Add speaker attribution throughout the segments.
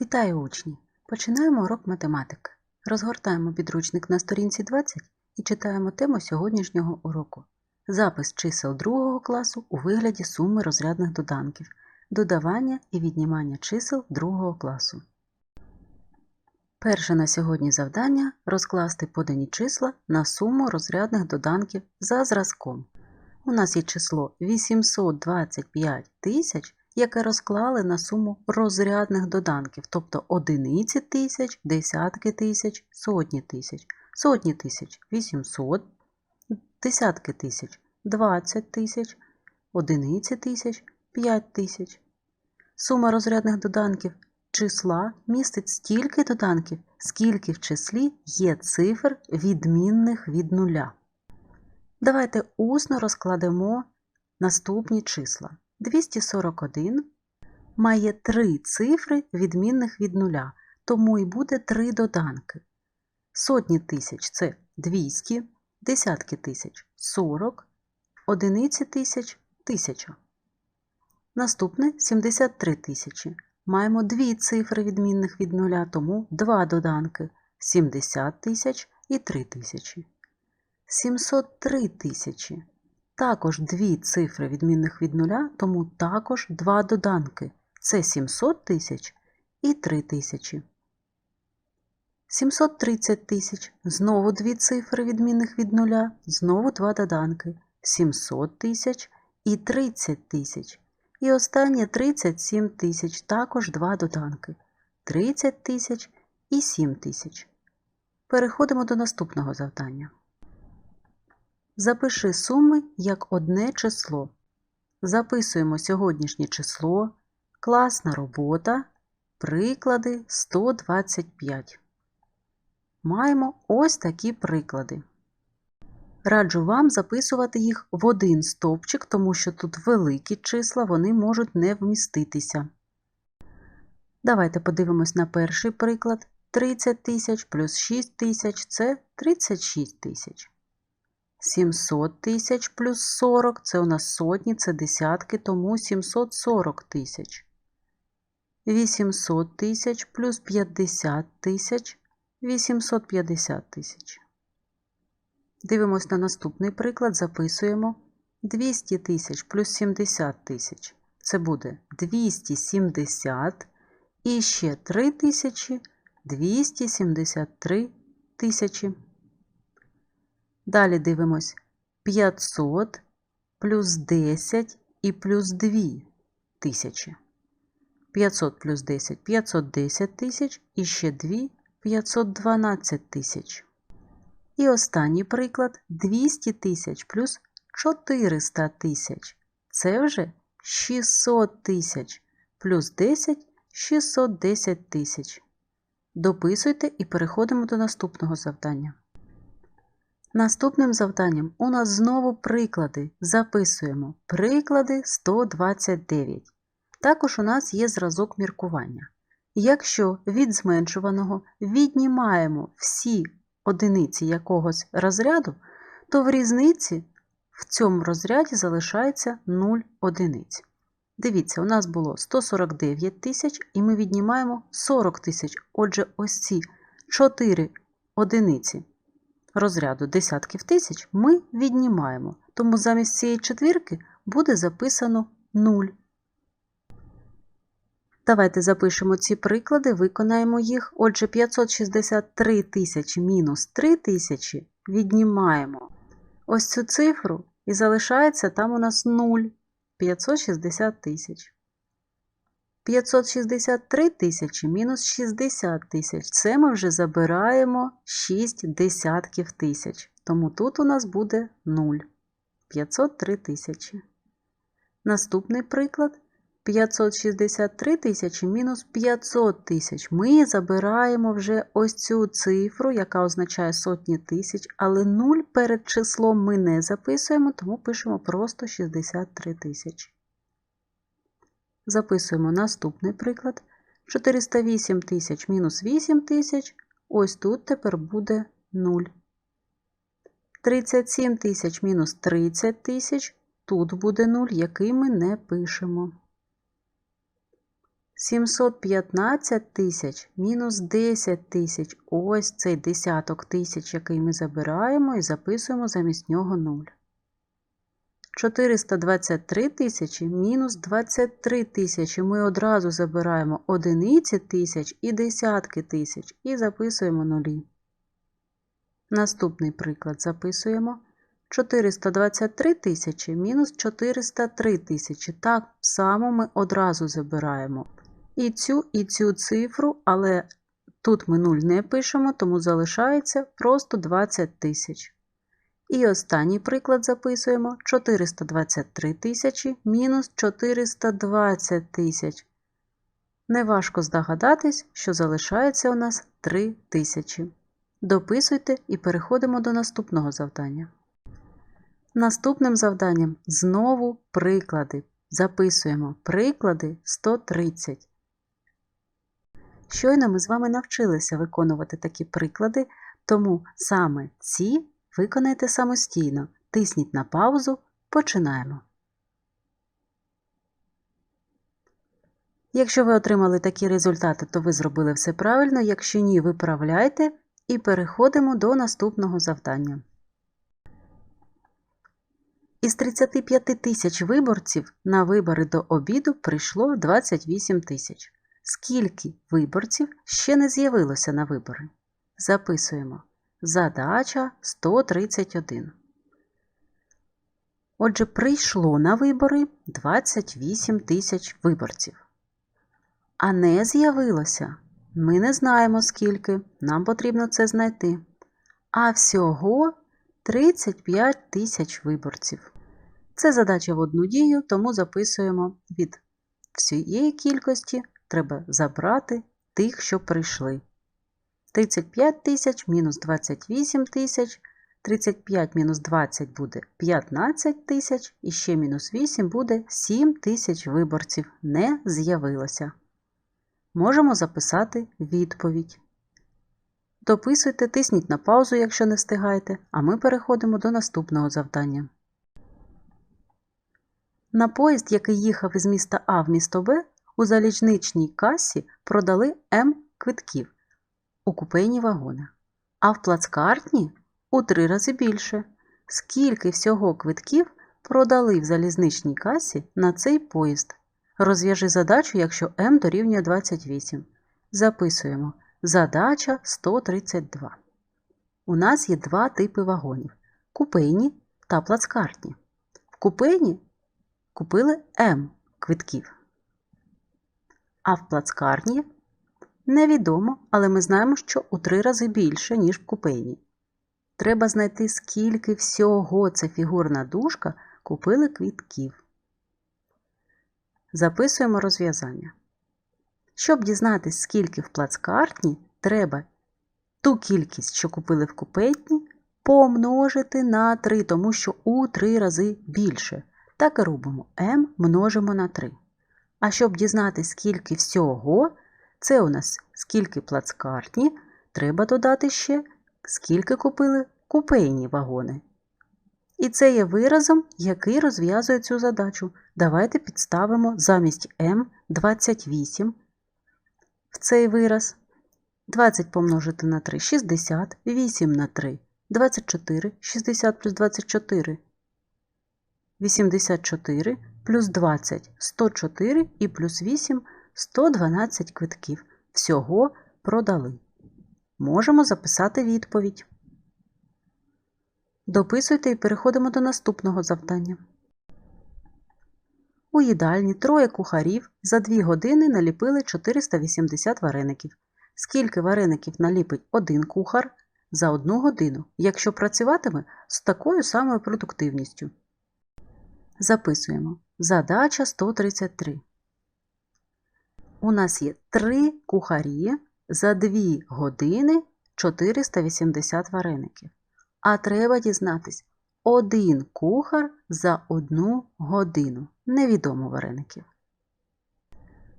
Speaker 1: Вітаю учні! Починаємо урок математики. Розгортаємо підручник на сторінці 20 і читаємо тему сьогоднішнього уроку. Запис чисел другого класу у вигляді суми розрядних доданків, додавання і віднімання чисел другого класу. Перше на сьогодні завдання розкласти подані числа на суму розрядних доданків за зразком. У нас є число 825 тисяч, яке розклали на суму розрядних доданків, тобто одиниці тисяч, десятки тисяч, сотні тисяч, сотні тисяч 800, десятки тисяч 20 тисяч, одиниці тисяч 5 тисяч. Сума розрядних доданків числа містить стільки доданків, скільки в числі є цифр, відмінних від нуля. Давайте усно розкладемо наступні числа. 241 має три цифри, відмінних від нуля, тому і буде три доданки. Сотні тисяч це 200, десятки тисяч 40, одиниці тисяч 1000. Наступне 73 тисячі. Маємо дві цифри відмінних від нуля, тому два доданки 70 тисяч і 3 тисячі. 703 тисячі. Також дві цифри відмінних від нуля, тому також два доданки. Це 700 тисяч і 3 тисячі. 730 тисяч. Знову дві цифри відмінних від нуля, знову два доданки. 700 тисяч і 30 тисяч. І останнє 37 тисяч, також два доданки. 30 тисяч і 7 тисяч. Переходимо до наступного завдання. Запиши суми як одне число. Записуємо сьогоднішнє число, класна робота, приклади 125. Маємо ось такі приклади. Раджу вам записувати їх в один стовпчик, тому що тут великі числа, вони можуть не вміститися. Давайте подивимось на перший приклад. 30 тисяч плюс 6 тисяч це 36 тисяч. 700 тисяч плюс 40 це у нас сотні, це десятки, тому 740 тисяч. 800 тисяч плюс 50 тисяч 850 тисяч. Дивимось на наступний приклад, записуємо 200 тисяч плюс 70 тисяч. Це буде 270 і ще 3 тисячі 273 тисячі. Далі дивимось 500 плюс 10 і плюс 2 тисячі. 500 плюс 10 510 тисяч і ще 2 512 тисяч. І останній приклад 200 тисяч плюс 400 тисяч. Це вже 600 тисяч плюс 10 610 тисяч. Дописуйте і переходимо до наступного завдання. Наступним завданням у нас знову приклади. Записуємо приклади 129. Також у нас є зразок міркування. Якщо від зменшуваного віднімаємо всі одиниці якогось розряду, то в різниці в цьому розряді залишається 0 одиниць. Дивіться, у нас було 149 тисяч, і ми віднімаємо 40 тисяч. Отже, ось ці 4 одиниці розряду десятків тисяч ми віднімаємо. Тому замість цієї четвірки буде записано 0. Давайте запишемо ці приклади, виконаємо їх. Отже, 563 тисячі мінус 3 тисячі віднімаємо ось цю цифру і залишається там у нас 0. 560 тисяч. 563 тисячі мінус 60 тисяч. Це ми вже забираємо 6 десятків тисяч. Тому тут у нас буде 0. 503 тисячі. Наступний приклад 563 тисячі мінус 500 тисяч. Ми забираємо вже ось цю цифру, яка означає сотні тисяч, але 0 перед числом ми не записуємо, тому пишемо просто 63 тисячі. Записуємо наступний приклад. 408 тисяч мінус 8 тисяч. Ось тут тепер буде 0. 37 тисяч мінус 30 тисяч. Тут буде 0, який ми не пишемо. 715 тисяч мінус 10 тисяч. Ось цей десяток тисяч, який ми забираємо і записуємо замість нього 0. 423 тисячі мінус 23 тисячі. Ми одразу забираємо одиниці тисяч і десятки тисяч і записуємо нулі. Наступний приклад записуємо. 423 тисячі мінус 403 тисячі. Так само ми одразу забираємо і цю, і цю цифру, але тут ми 0 не пишемо, тому залишається просто 20 тисяч. І останній приклад записуємо 423 тисячі мінус 420 тисяч. Неважко здогадатись, що залишається у нас 3 тисячі. Дописуйте і переходимо до наступного завдання. Наступним завданням знову приклади. Записуємо приклади 130. Щойно ми з вами навчилися виконувати такі приклади, тому саме ці виконайте самостійно. Тисніть на паузу. Починаємо. Якщо ви отримали такі результати, то ви зробили все правильно. Якщо ні, виправляйте і переходимо до наступного завдання. Із 35 тисяч виборців на вибори до обіду прийшло 28 тисяч. Скільки виборців ще не з'явилося на вибори? Записуємо. Задача 131. Отже, прийшло на вибори 28 тисяч виборців. А не з'явилося. Ми не знаємо скільки. Нам потрібно це знайти. А всього 35 тисяч виборців. Це задача в одну дію, тому записуємо від всієї кількості треба забрати тих, що прийшли. 35 тисяч мінус 28 тисяч. 35 мінус 20 буде 15 тисяч, і ще мінус 8 буде 7 тисяч виборців. Не з'явилося. Можемо записати відповідь. Дописуйте, тисніть на паузу, якщо не встигаєте, а ми переходимо до наступного завдання. На поїзд, який їхав із міста А в місто Б, у залізничній касі продали М квитків у купейні вагони, а в плацкартні у три рази більше. Скільки всього квитків продали в залізничній касі на цей поїзд? Розв'яжи задачу, якщо М дорівнює 28. Записуємо. Задача 132. У нас є два типи вагонів купейні та плацкартні. В купейні купили М квитків. А в плацкарні невідомо, але ми знаємо, що у три рази більше, ніж в купейні. Треба знайти, скільки всього це фігурна дужка купили квітків. Записуємо розв'язання. Щоб дізнатися, скільки в плацкартні, треба ту кількість, що купили в купейні, помножити на 3, тому що у 3 рази більше. Так і робимо m множимо на 3. А щоб дізнатися, скільки всього, це у нас скільки плацкартні, треба додати ще, скільки купили купейні вагони. І це є виразом, який розв'язує цю задачу. Давайте підставимо замість m 28 в цей вираз. 20 помножити на 3 60, 8 на 3 24, 60 плюс 24 84 плюс 20 104 і плюс 8 112 квитків. Всього продали. Можемо записати відповідь. Дописуйте і переходимо до наступного завдання. У їдальні троє кухарів за 2 години наліпили 480 вареників. Скільки вареників наліпить один кухар за одну годину, якщо працюватиме з такою самою продуктивністю? Записуємо. Задача 133. У нас є 3 кухарі за 2 години 480 вареників. А треба дізнатись один кухар за одну годину. Невідомо вареників.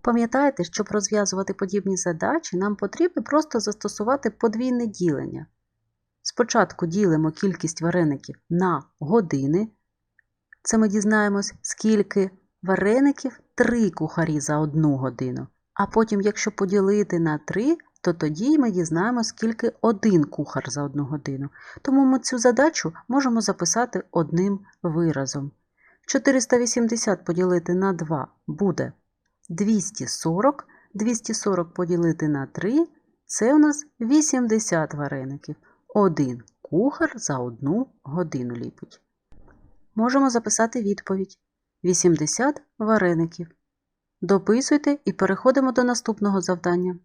Speaker 1: Пам'ятайте, щоб розв'язувати подібні задачі, нам потрібно просто застосувати подвійне ділення. Спочатку ділимо кількість вареників на години. Це ми дізнаємось, скільки вареників 3 кухарі за одну годину. А потім, якщо поділити на 3, то тоді ми дізнаємо, скільки один кухар за одну годину. Тому ми цю задачу можемо записати одним виразом. 480 поділити на 2 буде 240. 240 поділити на 3 це у нас 80 вареників. Один кухар за одну годину ліпить. Можемо записати відповідь 80 вареників. Дописуйте і переходимо до наступного завдання.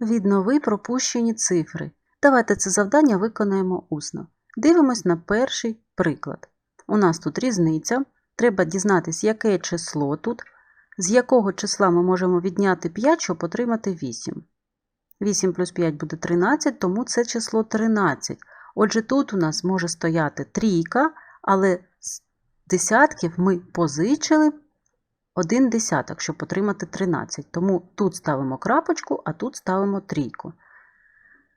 Speaker 1: Віднови пропущені цифри. Давайте це завдання виконаємо усно. Дивимось на перший приклад. У нас тут різниця. Треба дізнатися, яке число тут, з якого числа ми можемо відняти 5, щоб отримати 8. 8 плюс 5 буде 13, тому це число 13. Отже, тут у нас може стояти трійка, але десятків ми позичили один десяток, щоб отримати 13. Тому тут ставимо крапочку, а тут ставимо трійку.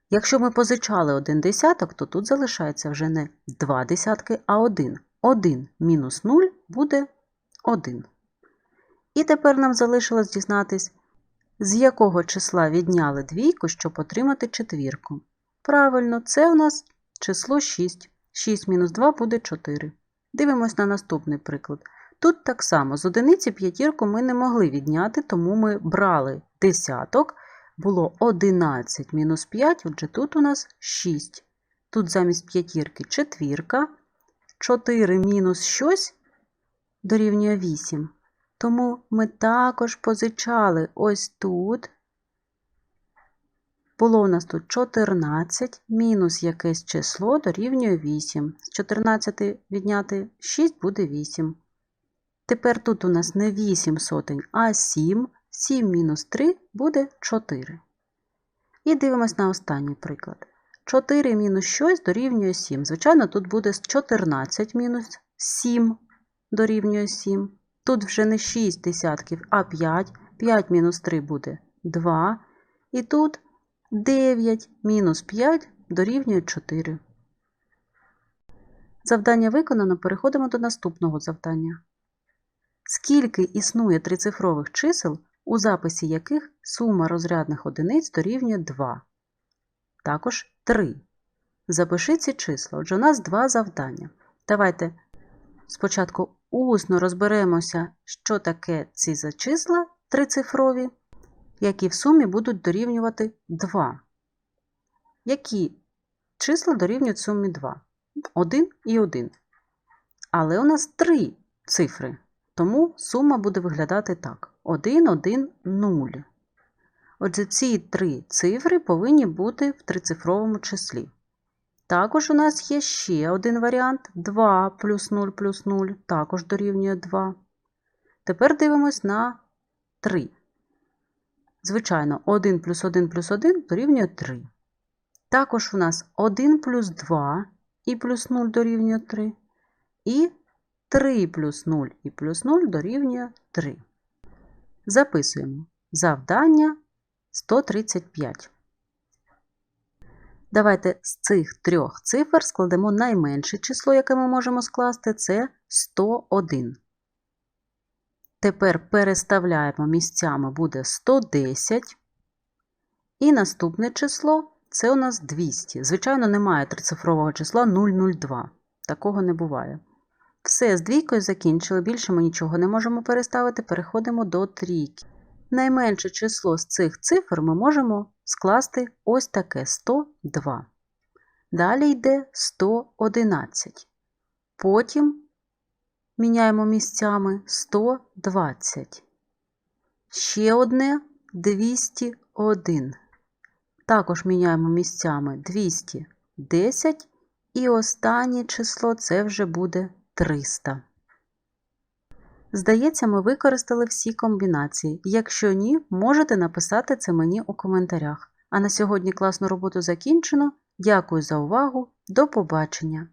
Speaker 1: Якщо ми позичали один десяток, то тут залишається вже не два десятки, а один. 1 мінус 0 буде 1. І тепер нам залишилось дізнатись, з якого числа відняли двійку, щоб отримати четвірку. Правильно, це у нас число 6. 6 мінус 2 буде 4. Дивимось на наступний приклад. Тут так само з одиниці п'ятірку ми не могли відняти, тому ми брали десяток. Було 11 мінус 5, отже тут у нас 6. Тут замість п'ятірки четвірка. 4 мінус щось дорівнює 8. Тому ми також позичали ось тут. Було у нас тут 14 мінус якесь число дорівнює 8. З 14 відняти 6 буде 8. Тепер тут у нас не 8 сотень, а 7. 7 мінус 3 буде 4. І дивимось на останній приклад. 4 мінус щось дорівнює 7. Звичайно, тут буде 14 мінус 7 дорівнює 7. Тут вже не 6 десятків, а 5. 5 мінус 3 буде 2. І тут 9 мінус 5 дорівнює 4. Завдання виконано. Переходимо до наступного завдання. Скільки існує трицифрових чисел, у записі яких сума розрядних одиниць дорівнює 2? Також 3. Запиши ці числа. Отже, у нас два завдання. Давайте спочатку усно розберемося, що таке ці за числа трицифрові, які в сумі будуть дорівнювати 2. Які числа дорівнюють сумі 2? 1 і 1. Але у нас 3 цифри, тому сума буде виглядати так: 1, 1, 0. Отже, ці три цифри повинні бути в трицифровому числі. Також у нас є ще один варіант 2 плюс 0 плюс 0, також дорівнює 2. Тепер дивимось на 3. Звичайно, 1 плюс 1 плюс 1 дорівнює 3. Також у нас 1 плюс 2 і плюс 0 дорівнює 3. І 3 плюс 0 і плюс 0 дорівнює 3. Записуємо завдання 135. Давайте з цих трьох цифр складемо найменше число, яке ми можемо скласти, це 101. Тепер переставляємо місцями буде 110. І наступне число це у нас 200. Звичайно, немає трицифрового числа 002. Такого не буває. Все, з двійкою закінчили. Більше ми нічого не можемо переставити. Переходимо до трійки. Найменше число з цих цифр ми можемо скласти ось таке 102. Далі йде 111. Потім міняємо місцями 120. Ще одне 201. Також міняємо місцями 210. І останнє число це вже буде 300. Здається, ми використали всі комбінації. Якщо ні, можете написати це мені у коментарях. А на сьогодні класну роботу закінчено. Дякую за увагу. До побачення!